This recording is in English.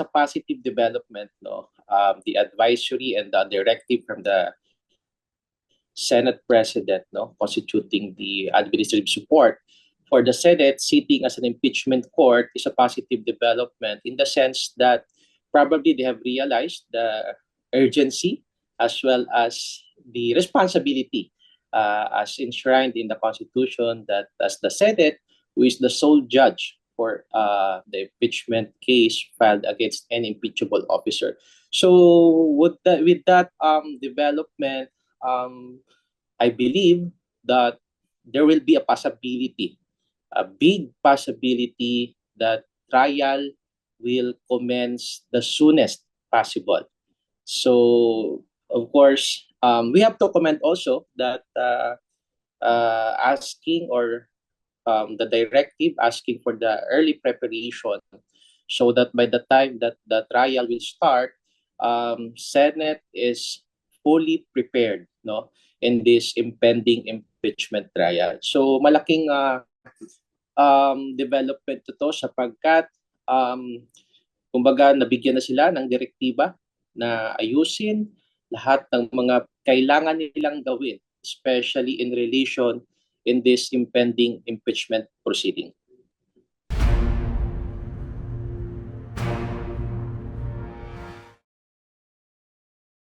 a positive development, no? Um, the advisory and the directive from the Senate President, no, constituting the administrative support for the Senate sitting as an impeachment court is a positive development in the sense that probably they have realized the urgency as well as the responsibility uh, as enshrined in the Constitution that as the Senate, who is the sole judge for uh, the impeachment case filed against any impeachable officer. So with that, with that um, development, um, I believe that there will be a possibility, a big possibility that trial will commence the soonest possible. So of course, um, we have to comment also that uh, uh, asking or um, the directive asking for the early preparation so that by the time that the trial will start, um, Senate is fully prepared no in this impending impeachment trial. So malaking uh, um, development to sapagkat um, kumbaga nabigyan na sila ng direktiba na ayusin lahat ng mga kailangan nilang gawin especially in relation in this impending impeachment proceeding.